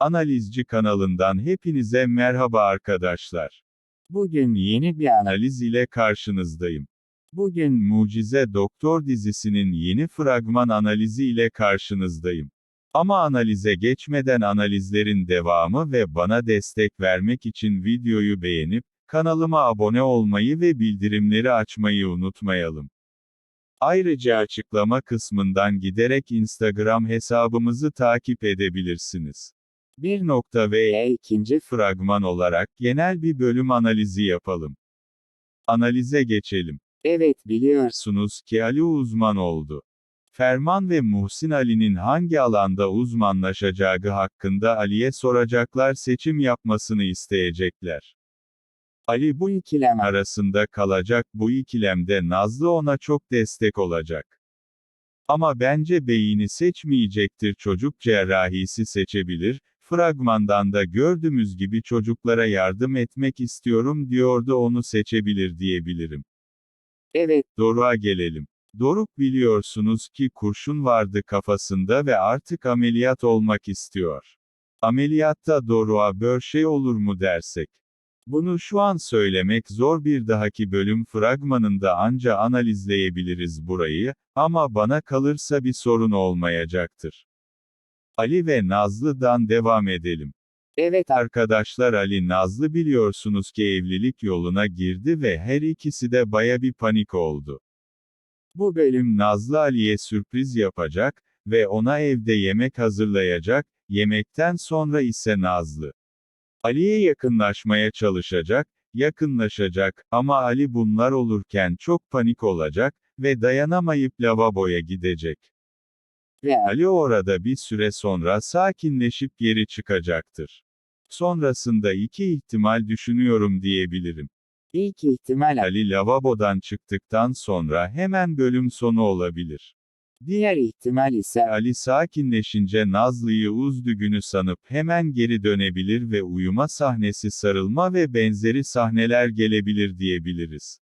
Analizci kanalından hepinize merhaba arkadaşlar. Bugün yeni bir analiz ile karşınızdayım. Bugün Mucize Doktor dizisinin yeni fragman analizi ile karşınızdayım. Ama analize geçmeden analizlerin devamı ve bana destek vermek için videoyu beğenip, kanalıma abone olmayı ve bildirimleri açmayı unutmayalım. Ayrıca açıklama kısmından giderek Instagram hesabımızı takip edebilirsiniz. Bir nokta ve ikinci fragman olarak genel bir bölüm analizi yapalım. Analize geçelim. Evet biliyorsun. Biliyorsunuz ki Ali uzman oldu. Ferman ve Muhsin Ali'nin hangi alanda uzmanlaşacağı hakkında Ali'ye soracaklar seçim yapmasını isteyecekler. Ali bu ikilem arasında kalacak bu ikilemde Nazlı ona çok destek olacak. Ama bence beyini seçmeyecektir çocuk cerrahisi seçebilir, fragmandan da gördüğümüz gibi çocuklara yardım etmek istiyorum diyordu onu seçebilir diyebilirim. Evet, Doruk'a gelelim. Doruk biliyorsunuz ki kurşun vardı kafasında ve artık ameliyat olmak istiyor. Ameliyatta Doruk'a bir şey olur mu dersek? Bunu şu an söylemek zor bir dahaki bölüm fragmanında anca analizleyebiliriz burayı, ama bana kalırsa bir sorun olmayacaktır. Ali ve Nazlı'dan devam edelim. evet Arkadaşlar Ali Nazlı biliyorsunuz ki evlilik yoluna girdi ve her ikisi de baya bir panik oldu. Bu bölüm Nazlı Ali'ye sürpriz yapacak ve ona evde yemek hazırlayacak, yemekten sonra ise Nazlı Ali'ye yakınlaşmaya çalışacak, yakınlaşacak ama Ali bunlar olurken çok panik olacak ve dayanamayıp lavaboya gidecek. Ali orada bir süre sonra sakinleşip geri çıkacaktır. Sonrasında iki ihtimal düşünüyorum diyebilirim. ilk ihtimal Ali lavabodan çıktıktan sonra hemen bölüm sonu olabilir. diğer ihtimal ise Ali sakinleşince Nazlı'yı uzdüğünü sanıp hemen geri dönebilir ve uyuma sahnesi sarılma ve benzeri sahneler gelebilir diyebiliriz.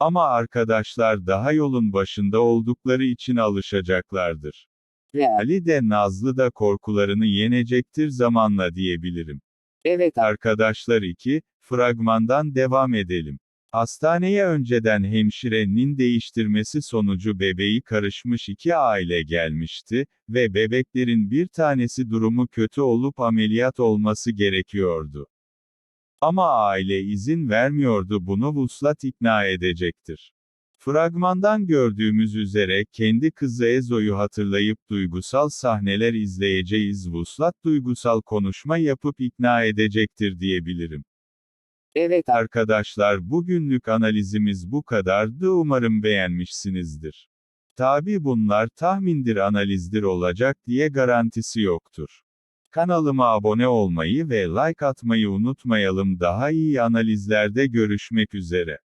Ama arkadaşlar daha yolun başında oldukları için alışacaklardır. ve Ali de Nazlı da korkularını yenecektir zamanla diyebilirim. evet Arkadaşlar 2, fragmandan devam edelim. Hastaneye önceden hemşirenin değiştirmesi sonucu bebeği karışmış iki aile gelmişti ve bebeklerin bir tanesi durumu kötü olup ameliyat olması gerekiyordu. Ama aile izin vermiyordu bunu vuslat ikna edecektir. Fragmandan gördüğümüz üzere kendi kızı Ezo'yu hatırlayıp duygusal sahneler izleyeceğiz vuslat duygusal konuşma yapıp ikna edecektir diyebilirim. evet Arkadaşlar bugünlük analizimiz bu kadardı umarım beğenmişsinizdir. Tabi bunlar tahmindir analizdir olacak diye garantisi yoktur. Kanalıma abone olmayı ve like atmayı unutmayalım daha iyi analizlerde görüşmek üzere.